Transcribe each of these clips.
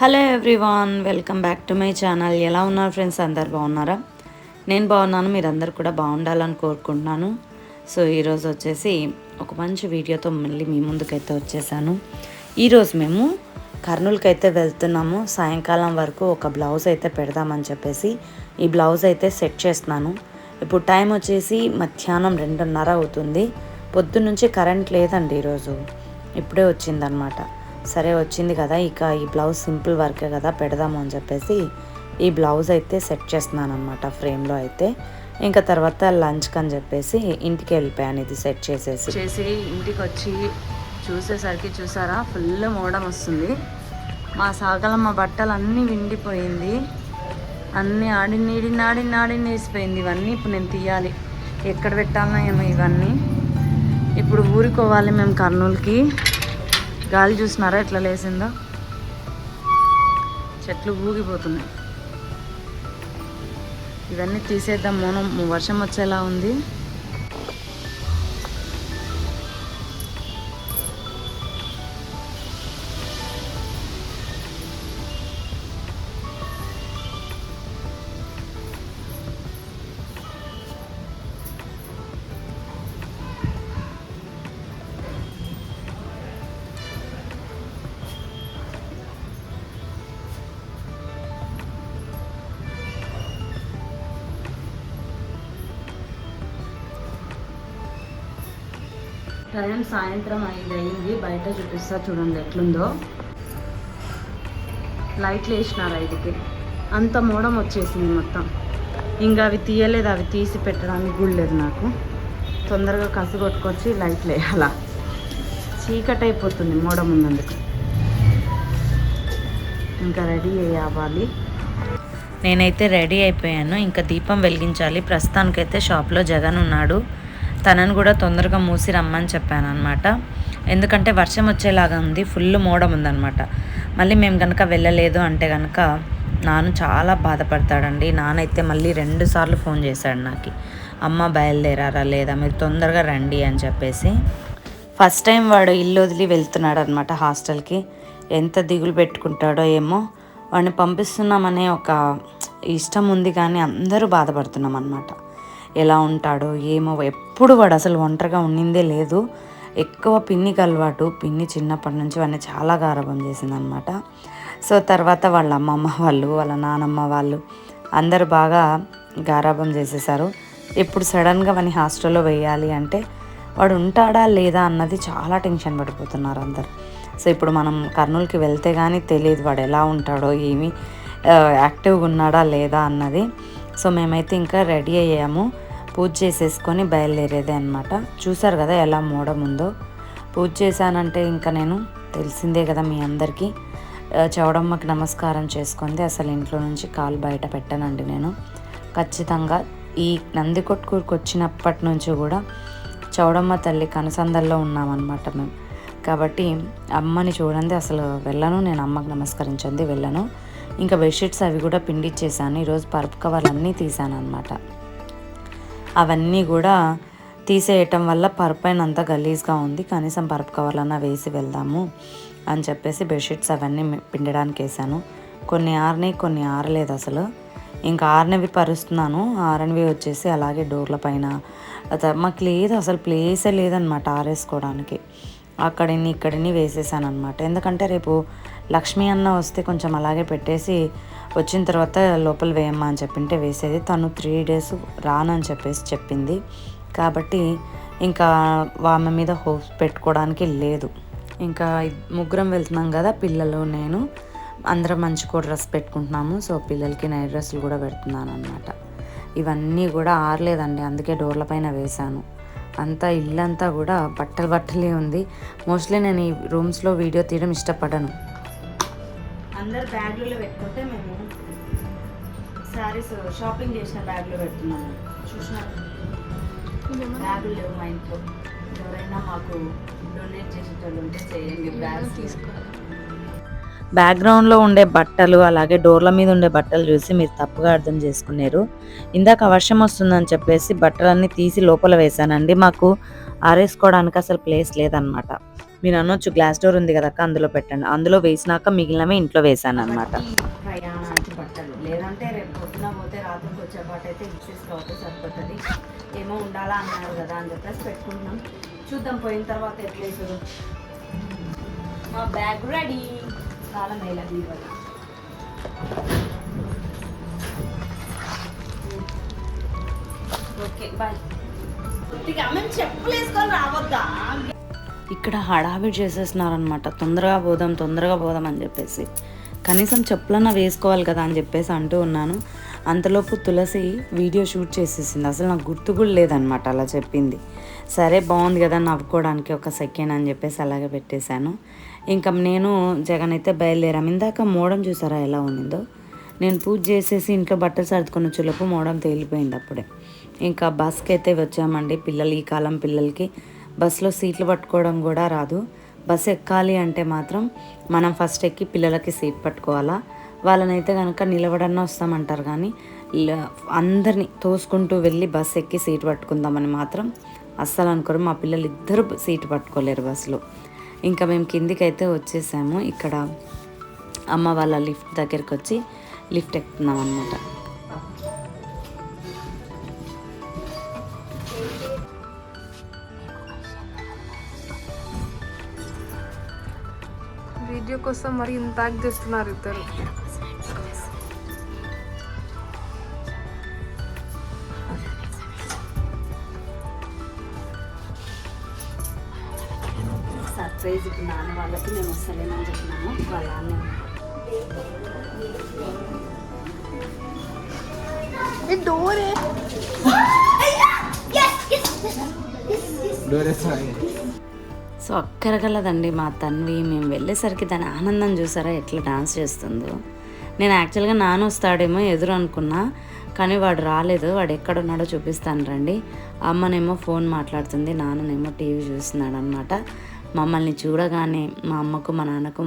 Hello everyone welcome back to my channel. ఎలా ఉన్నారు friends? అందరు బాగున్నారా? నేను బాగున్నాను మీరందరూ కూడా బాగుండాలని కోరుకుంటున్నాను. సో ఈరోజు వచ్చేసి ఒక మంచి వీడియోతో మళ్ళీ మీ ముందుకైతే వచ్చేసాను. ఈరోజు మేము కర్నూలుకి అయితే వెళ్తున్నాము. సాయంకాలం వరకు ఒక బ్లౌజ్ అయితే పెడదామని చెప్పేసి ఈ బ్లౌజ్ అయితే సెట్ చేస్తున్నాను. ఇప్పుడు టైం వచ్చేసి మధ్యాహ్నం రెండున్నర అవుతుంది. పొద్దున్నుంచి కరెంట్ లేదండి ఈరోజు. ఇప్పుడే వచ్చిందనమాట సరే వచ్చింది కదా ఇక ఈ బ్లౌజ్ సింపుల్ వర్కే కదా పెడదాము అని చెప్పేసి ఈ బ్లౌజ్ అయితే సెట్ చేస్తున్నాను అనమాట ఫ్రేమ్లో అయితే. ఇంకా తర్వాత లంచ్కి అని చెప్పేసి ఇంటికి వెళ్ళిపోయాను ఇది సెట్ చేసేసి. చేసి ఇంటికి వచ్చి చూసేసరికి చూసారా ఫుల్ మోడం వస్తుంది. మా సాగలమ్మ బట్టలు అన్నీ విండిపోయింది. అన్నీ ఆడి నీడి నాడి నాడి నేసిపోయింది ఇవన్నీ. ఇప్పుడు నేను తీయాలి. ఎక్కడ పెట్టాలన్నా ఏమో ఇవన్నీ. ఇప్పుడు ఊరుకోవాలి మేము కర్నూలుకి. గాలి చూసినారా? ఎట్లా లేసిందో? చెట్లు ఊగిపోతున్నాయి. ఇవన్నీ తీసేద్దాం మోనం. వర్షం వచ్చేలా ఉంది. టైం సాయంత్రం ఐదు అయింది. బయట చూపిస్తా చూడండి ఎట్లుందో. లైట్లు వేసినారు ఐదుకి. అంత మూడం వచ్చేసింది మొత్తం. ఇంకా అవి తీయలేదు అవి తీసి పెట్టడానికి కూడా లేదు నాకు. తొందరగా కసి కొట్టుకొచ్చి లైట్లు వేయాలా చీకటి అయిపోతుంది మూడం ఉన్నందుకు. ఇంకా రెడీ అవ్వాలి. నేనైతే రెడీ అయిపోయాను. ఇంకా దీపం వెలిగించాలి. ప్రస్తుతానికైతే షాప్లో జగన్ ఉన్నాడు. తనను కూడా తొందరగా మూసి రమ్మని చెప్పాను అనమాట ఎందుకంటే వర్షం వచ్చేలాగా ఉంది ఫుల్ మోడం ఉందన్నమాట. మళ్ళీ మేము కనుక వెళ్ళలేదు అంటే కనుక నాన్న చాలా బాధపడతాడండి. నానైతే మళ్ళీ రెండు సార్లు ఫోన్ చేశాడు నాకు. అమ్మ బయలుదేరారా లేదా? మీరు తొందరగా రండి అని చెప్పేసి. ఫస్ట్ టైం వాడు ఇల్లు వదిలి వెళ్తున్నాడు అనమాట హాస్టల్కి. ఎంత దిగులు పెట్టుకుంటాడో ఏమో. వాడిని పంపిస్తున్నామనే ఒక ఇష్టం ఉంది కానీ అందరూ బాధపడుతున్నాం అనమాట ఎలా ఉంటాడో ఏమో ఎప్పుడు వాడు అసలు ఒంటరిగా ఉండిందే లేదు. ఎక్కువ పిన్నికి అలవాటు. పిన్ని చిన్నప్పటి నుంచి వాడిని చాలా గారభం చేసిందనమాట సో తర్వాత వాళ్ళ అమ్మమ్మ వాళ్ళు వాళ్ళ నానమ్మ వాళ్ళు అందరు బాగా గారాభం చేసేసారు ఇప్పుడు సడన్గా వాని హాస్టల్లో వేయాలి అంటే వాడు ఉంటాడా లేదా అన్నది చాలా టెన్షన్ పడిపోతున్నారు అందరు. సో ఇప్పుడు మనం కర్నూలుకి వెళ్తే కానీ తెలియదు వాడు ఎలా ఉంటాడో ఏమి యాక్టివ్గా ఉన్నాడా లేదా అన్నది. సో మేమైతే ఇంకా రెడీ అయ్యాము. పూజ చేసేసుకొని బయలుదేరేదే అనమాట చూసారు కదా ఎలా మూడం ఉందో పూజ చేశానంటే ఇంకా నేను తెలిసిందే కదా మీ అందరికీ. చౌడమ్మకి నమస్కారం చేసుకుంది. అసలు ఇంట్లో నుంచి కాలు బయట పెట్టానండి నేను. ఖచ్చితంగా ఈ నంది కొట్టుకూరుకు వచ్చినప్పటి నుంచి కూడా చౌడమ్మ తల్లి కనసందల్లో ఉన్నామన్నమాట మేము. కాబట్టి అమ్మని చూడండి అసలు వెళ్ళను. నేను అమ్మకి నమస్కరించింది వెళ్ళను. ఇంకా బెడ్షీట్స్ అవి కూడా పిండిచ్చేసాను. ఈరోజు పరుపు కవర్లు అన్నీ తీసాను అనమాట అవన్నీ కూడా తీసేయటం వల్ల పరుపైన అంతా గలీజ్గా ఉంది. కనీసం పరుపు కవర్లన్నా వేసి వెళ్దాము అని చెప్పేసి బెడ్షీట్స్ అవన్నీ పిండడానికి వేసాను. కొన్ని ఆరినాయి కొన్ని ఆరలేదు అసలు. ఇంకా ఆరినవి పరుస్తున్నాను. ఆరనివి వచ్చేసి అలాగే డోర్ల పైన. మాకు లేదు అసలు ప్లేసే లేదనమాట ఆరేసుకోవడానికి. అక్కడిని ఇక్కడిని వేసేసాను అనమాట ఎందుకంటే రేపు లక్ష్మి అన్న వస్తే కొంచెం అలాగే పెట్టేసి వచ్చిన తర్వాత లోపల వేయమ్మా అని చెప్పింటే వేసేది. తను త్రీ డేస్ రానని చెప్పేసి చెప్పింది. కాబట్టి ఇంకా ఆమె మీద హోప్స్ పెట్టుకోవడానికి లేదు. ఇంకా ముగ్గురం వెళ్తున్నాం కదా పిల్లలు నేను అందరం మంచి కూడా డ్రెస్ పెట్టుకుంటున్నాము. సో పిల్లలకి నైట్ డ్రెస్సులు కూడా పెడుతున్నాను అనమాట ఇవన్నీ కూడా ఆరలేదండి అందుకే డోర్ల పైన వేశాను. అంతా ఇల్లంతా కూడా బట్టలు బట్టలే ఉంది. మోస్ట్లీ నేను ఈ రూమ్స్లో వీడియో తీయడం ఇష్టపడను. అందరు బ్యాగ్లలో పెట్టుకుంటే మేము శారీస్ షాపింగ్ చేసిన బ్యాగ్లో పెడుతున్నాము. చూసిన బ్యాగులు లేవు మా ఇంట్లో. ఎవరైనా మాకు డొనేట్ చేసేటోళ్ళు ఉంటే చేయండి బ్యాగ్స్. తీసుకోవాలి. బ్యాక్గ్రౌండ్లో ఉండే బట్టలు అలాగే డోర్ల మీద ఉండే బట్టలు చూసి మీరు తప్పుగా అర్థం చేసుకున్నారు. ఇందాక వర్షం వస్తుందని చెప్పేసి బట్టలన్నీ తీసి లోపల వేశానండి. మాకు ఆరేసుకోవడానికి అసలు ప్లేస్ లేదనమాట మీరు అనొచ్చు గ్లాస్ డోర్ ఉంది కదా అందులో పెట్టండి. అందులో వేసినాక మిగిలినవి ఇంట్లో వేసాను అనమాట ప్రయాణానికి బట్టలు. లేదంటే రేపు పొద్దున పోతే రాత్రికి వచ్చే అయితే సరిపోతుంది. ఏమో ఉండాలా అన్నారు కదా అని చెప్పేసి పెట్టుకుంటున్నాం. చూద్దాం పోయిన తర్వాత ఎట్లేదు మా బ్యాగ్ రెడీ చాలా మేల ఓకే బాయ్ చెప్పులేసుకొని రావద్దా? ఇక్కడ హడావిడి చేసేస్తున్నారనమాట తొందరగా పోదాం తొందరగా పోదాం అని చెప్పేసి. కనీసం చెప్పులన్నా వేసుకోవాలి కదా అని చెప్పేసి అంటూ ఉన్నాను. అంతలోపు తులసి వీడియో షూట్ చేసేసింది. అసలు నాకు గుర్తు కూడా లేదనమాట అలా చెప్పింది. సరే బాగుంది కదా నవ్వుకోవడానికి ఒక సెకండ్ అని చెప్పేసి అలాగే పెట్టేశాను. ఇంకా నేను జగన్ అయితే బయలుదేరాం. ఇందాక మోడం చూసారా ఎలా ఉండిందో? నేను పూజ చేసేసి ఇంట్లో బట్టలు సర్దుకున్న వచ్చేలోపు మోడం తేలిపోయింది అప్పుడే. ఇంకా బస్కి అయితే వచ్చామండి పిల్లలు ఈ కాలం పిల్లలకి. బస్సులో సీట్లు పట్టుకోవడం కూడా రాదు. బస్సు ఎక్కాలి అంటే మాత్రం మనం ఫస్ట్ ఎక్కి పిల్లలకి సీట్ పట్టుకోవాలా? వాళ్ళనైతే కనుక నిలబడన్నా వస్తామంటారు కానీ అందరినీ తోసుకుంటూ వెళ్ళి బస్సు ఎక్కి సీట్ పట్టుకుందామని మాత్రం అస్సలు అనుకోరు. మా పిల్లలు ఇద్దరు సీటు పట్టుకోలేరు బస్సులో. ఇంకా మేము కిందికి అయితే వచ్చేసాము. ఇక్కడ అమ్మ వాళ్ళ లిఫ్ట్ దగ్గరికి వచ్చి లిఫ్ట్ ఎక్కుతున్నాం అనమాట వీడియో కోసం మరి ఇంత యాక్ట్ చేస్తున్నారు ఇద్దరు సర్ప్రైజ్ ఇప్పుడు నాన్న వాళ్ళకి మేము వస్తలేమని చెప్పినాము వాళ్ళ నాన్న డోరే సో అక్కరగలదండి మా తన్వి. మేము వెళ్ళేసరికి దాని ఆనందం చూసారా ఎట్లా డాన్స్ చేస్తుందో. నేను యాక్చువల్గా నాన్న వస్తాడేమో ఎదురు అనుకున్నా కానీ వాడు రాలేదు. వాడు ఎక్కడున్నాడో చూపిస్తాను రండి. అమ్మనేమో ఫోన్ మాట్లాడుతుంది నాన్ననేమో టీవీ చూస్తున్నాడు అనమాట మమ్మల్ని చూడగానే మా అమ్మకు మా నాన్నకు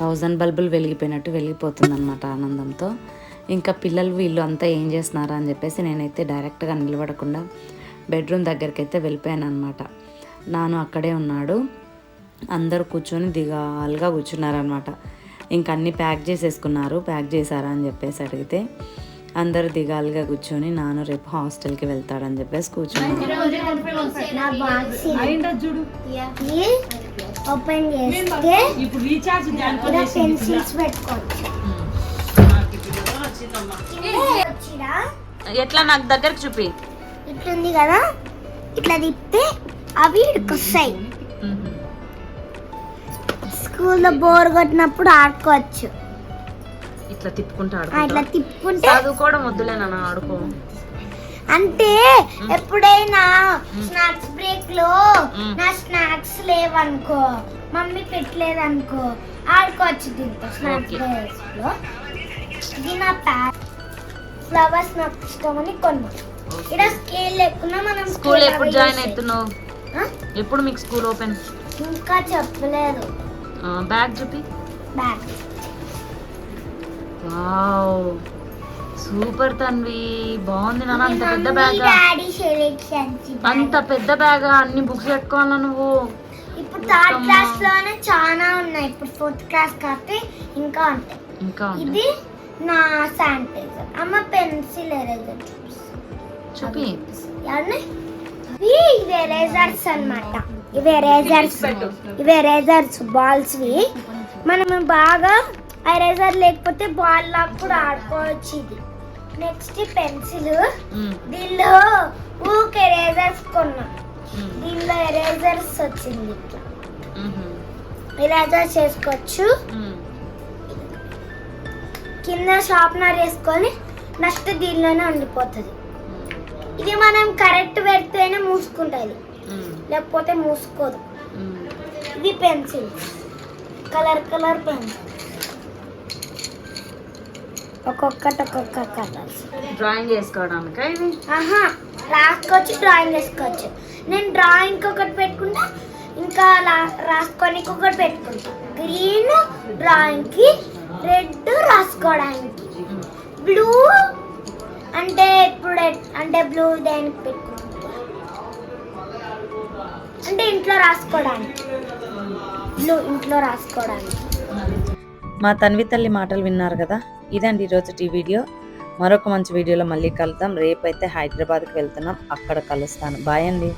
థౌజండ్ బల్బులు వెలిగిపోయినట్టు వెలిగిపోతుంది అనమాట ఆనందంతో. ఇంకా పిల్లలు వీళ్ళు అంతా ఏం చేస్తున్నారా అని చెప్పేసి నేనైతే డైరెక్ట్గా నిలబడకుండా బెడ్రూమ్ దగ్గరికి అయితే వెళ్ళిపోయాను అనమాట నాను అక్కడే ఉన్నాడు. అందరూ కూర్చొని దిగాలుగా కూర్చున్నారనమాట ఇంక అన్నీ ప్యాక్ చేసేసుకున్నారు. ప్యాక్ చేశారా అని చెప్పేసి అడిగితే అందరూ దిగాలుగా కూర్చొని నాను రేపు హాస్టల్కి వెళ్తాడని చెప్పేసి కూర్చున్నారు. నా బాక్స్ ఇది ఓపెన్ చేస్తే ఇలా పెన్సిల్స్ పెట్టుకోవచ్చు. వచ్చిరా ఎట్లా నాకు దగ్గరకు చూపి. ఇట్లుంది కదా? ఇట్లా తిప్పితే అవి వస్తాయి స్కూల్లో బోర్ కొట్టినప్పుడు ఆడుకోవచ్చు. ఇట్లా తిప్పుకుంటూ ఇట్లా తిప్పుకుంటే చదువుకోవడం వద్దులే నాన్న ఆడుకో. అంటే ఎప్పుడైనా స్నాక్స్ బ్రేక్లో నా స్నాక్స్ లేవనుకో మమ్మీ పెట్టలేదనుకో ఆడుకోవచ్చు దీంతో స్నాక్స్ బ్రేక్లో ఇది నా ప్యాక్ ఫ్లవర్స్ నాకు ఇష్టమని కొన్నా. ఇక్కడ స్కేల్ లేకుండా మనం స్కూల్ ఎప్పుడు జాయిన్ అవుతున్నావు? ఎప్పుడు మీకు స్కూల్ ఓపెన్? ఇంకా చెప్పలేదు. బ్యాగ్ చూపి. బ్యాగ్. వావ్. సూపర్ తన్వి. బాగుంది నాన్న అంత పెద్ద బ్యాగ్. అంత పెద్ద బ్యాగ్ అన్ని బుక్స్ పెట్టుకోవాలా నువ్వు? ఇప్పుడు థర్డ్ క్లాస్లోనే చాలా ఉన్నాయి. ఇప్పుడు ఫోర్త్ క్లాస్ కాబట్టి ఇంకా ఉంటాయి. ఇంకా. ఇది నా శానిటైజర్. అమ్మ పెన్సిల్ ఎరేజర్ చూపి. ఇవి ఇవి ఎరేజర్స్ అన్నమాట. ఇవి ఎరేజర్స్ ఇవి ఎరేజర్స్ బాల్స్ వి. మనం బాగా ఎరేజర్ లేకపోతే బాల్ లాగా కూడా ఆడుకోవచ్చు ఇది. నెక్స్ట్ పెన్సిల్ దీనిలో ఊక్ ఎరేజర్స్ కొన్నా. దీనిలో ఎరేజర్స్ వచ్చింది ఇట్లా. ఉమ్హు, ఎరేజర్ చేసుకోవచ్చు. కింద షార్ప్నర్ వేసుకొని నెక్స్ట్ దీనిలోనే ఉండిపోతుంది. ఇది మనం కరెక్ట్ పెడితేనే మూసుకుంటుంది. లేకపోతే మూసుకోదు. ఇది పెన్సిల్. కలర్ కలర్ పెన్సిల్ ఒక్కొక్కటి ఒక్కొక్క కలర్స్ డ్రాయింగ్ చేసుకోవడానికా ఇది? ఆహా రాసుకోవచ్చు డ్రాయింగ్ వేసుకోవచ్చు నేను డ్రాయింగ్ ఒకటి పెట్టుకుంటా ఇంకా రాసుకోనికి ఒకటి పెట్టుకుంటా. గ్రీన్ డ్రాయింగ్కి రెడ్ రాసుకోవడానికి. బ్లూ అంటే ఇప్పుడు అంటే బ్లూ దేనికి పెట్టుకుంటా అంటే ఇంట్లో రాసుకోవడానికి బ్లూ ఇంట్లో రాసుకోవడానికి మా తన్వి తల్లి మాటలు విన్నారు కదా? ఇదండి ఈరోజు ఈ వీడియో. మరొక మంచి వీడియోలో మళ్ళీ కలుద్దాం. రేపైతే హైదరాబాద్కి వెళ్తున్నాం. అక్కడ కలుస్తాను. బాయ్ అండి.